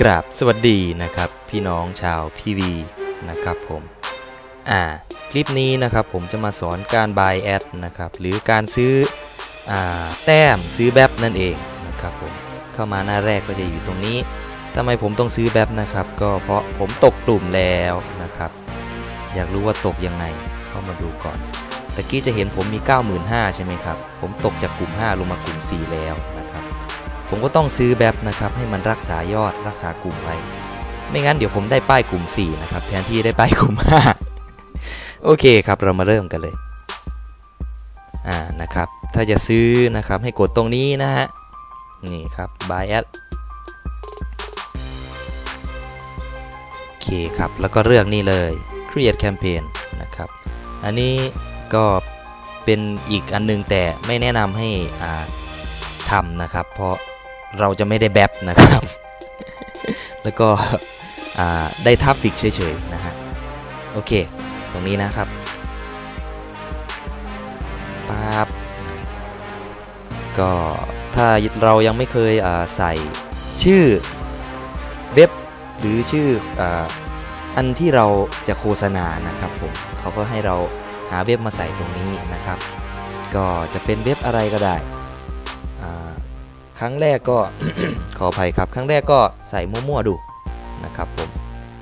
กราบสวัสดีนะครับ พี่น้องชาวพีวีนะครับผมอ่าคลิปนี้นะครับผมจะมาสอนการ buy ad นะครับหรือการซื้ออ่าแต้มซื้อแบบนั่นเองนะครับผมเข้ามาหน้าแรกก็จะอยู่ตรงนี้ทำไมผมต้องซื้อแบบนะครับ ก็เพราะผมตกกลุ่มแล้วนะครับ อยากรู้ว่าตกยังไงเข้ามาดูก่อนตะกี้จะเห็นผมมี 95,000ใช่ไหมครับ ผมตกจากกลุ่ม 5 ลงมากลุ่ม 4 แล้วนะครับ ผมก็ต้องซื้อแบบนะครับให้มันรักษายอดรักษากลุ่มไว้ไม่งั้นเดี๋ยวผมได้ป้ายกลุ่ม 4 นะครับ แทนที่ได้ป้ายกลุ่ม 5 โอเคครับเรามาเริ่มกันเลยอ่านะครับ ถ้าจะซื้อนะครับให้กดตรงนี้นะฮะนี่ครับ buy ad โอเคครับ แล้วก็เลือกนี่เลย create campaign นะครับ อันนี้ก็เป็นอีกอันนึงแต่ไม่แนะนำให้อ่าทำนะครับ เพราะ เราจะไม่ได้แบปนะครับ แล้วก็อ่าได้ทัฟฟิกเฉยๆนะฮะ โอเค ตรงนี้นะครับปั๊บก็ถ้าเรายังไม่เคยอ่าใส่ชื่อเว็บหรือชื่ออาอันที่เราจะโฆษณานะครับผมเขาก็ให้เราหาเว็บมาใส่ตรงนี้นะครับ ก็จะเป็นเว็บอะไรก็ได้อ่า ครั้งแรกก็ขออภัยครับ ครั้งแรกก็ใส่มั่วๆดูนะครับผม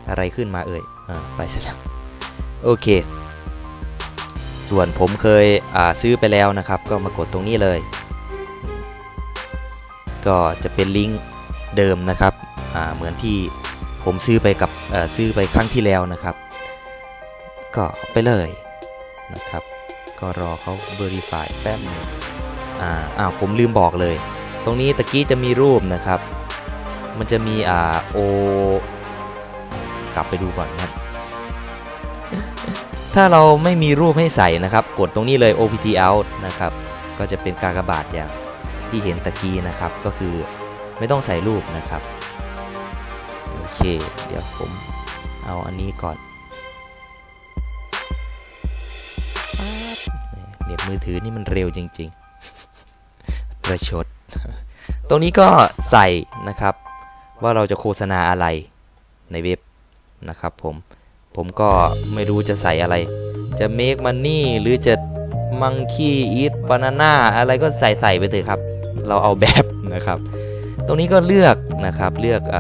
อะไรขึ้นมาเอ่ยอไปเสร็จแล้วโอเค ส่วนผมเคยซื้อไปแล้วนะครับ ก็มากดตรงนี้เลย ก็จะเป็นลิงก์เดิมนะครับเหมือนที่ผมซื้อไปกับซื้อไปครั้งที่แล้วนะครับ ก็ไปเลยนะครับ ก็รอเขา Verify แป๊บนึงอ่าอ้าวผมลืมบอกเลย ตรงนี้ตะกี้จะมีรูปนะครับ มันจะมีอ่าโอกลับไปดูก่อนนะถ้าเราไม่มีรูปให้ใส่นะครับ กดตรงนี้เลย opt out นะครับ ก็จะเป็นกากบาทอย่างที่เห็นตะกี้นะครับ ก็คือไม่ต้องใส่รูปนะครับ โอเค เดี๋ยวผมเอาอันนี้ก่อนเน็ตมือถือนี่มันเร็วจริง ๆ ประชด รงนี้ก็ใส่นะครับ ว่าเราจะโฆษณาอะไรในเว็บนะครับผม ผมก็ไม่รู้จะใส่อะไร จะ make money หรือจะ monkey eat banana อะไรก็ใส่ใส่ไปเลยครับ เราเอาแบบนะครับ ตรงนี้ก็เลือกนะครับเลือกอ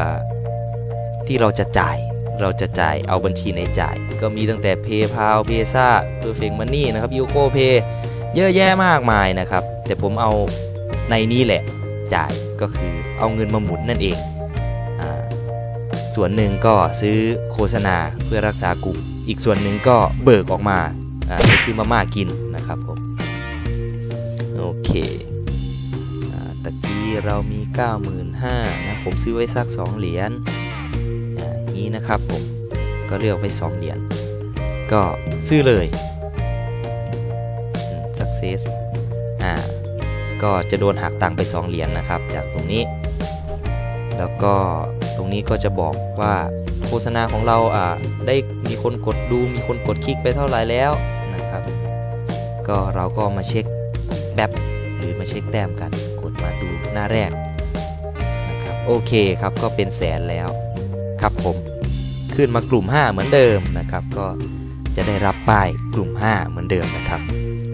ที่เราจะจ่ายเราจะจ่ายเอาบัญชีไหนจ่าย ก็มีตั้งแต่ PayPal Paysa Perfect Money นะครับ Yuko Pay เยอะแยะมากมายนะครับ แต่ผมเอาในนี้แหละ จ่ายก็คือเอาเงินมาหมุนนั่นเองอส่วนหนึ่งก็ซื้อโฆษณาเพื่อรักษากลุ่ม อีกส่วนหนึ่งก็เบิกออกมาไปซื้อมาม่ากินนะครับผม โอเคตะกี้เรามี 95,000นะผมซื้อไว้สัก 2 เหรียญนี้นะครับผมก็เลือกไว้ 2 เหรียญก็ซื้อเลย success อ่า ก็จะโดนหักตังไป 2 เหรียญนนะครับ จากตรงนี้ แล้วก็ตรงนี้ก็จะบอกว่าโฆษณาของเราอ่าได้มีคนกดดูมีคนกดคลิกไปเท่าไหร่แล้วนะครับ ก็เราก็มาเช็คแบบหรือมาเช็คแต้มกันกดมาดูหน้าแรกนะครับโอเคครับก็เป็นแสนแล้วครับผมขึ้นมากลุ่ม 5 เหมือนเดิมนะครับ ก็จะได้รับป้ายกลุ่ม 5 เหมือนเดิมนะครับ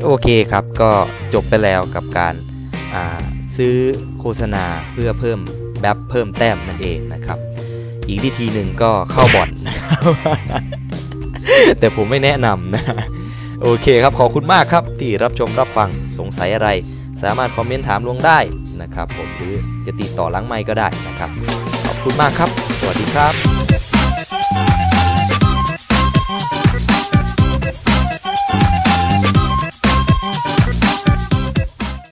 โอเคครับก็จบไปแล้วกับการ ซื้อโฆษณาเพื่อเพิ่มแบบเพิ่มแต้มนั่นเองนะครับ อีกวิธีหนึ่งก็เข้าบ่อนแต่ผมไม่แนะนำนะโอเคครับขอบคุณมากครับ ที่รับชมรับฟังสงสัยอะไร สามารถคอมเมนต์ถามลงได้นะครับ ผมหรือจะติดต่อหลังไมค์ก็ได้นะครับ ขอบคุณมากครับ สวัสดีครับ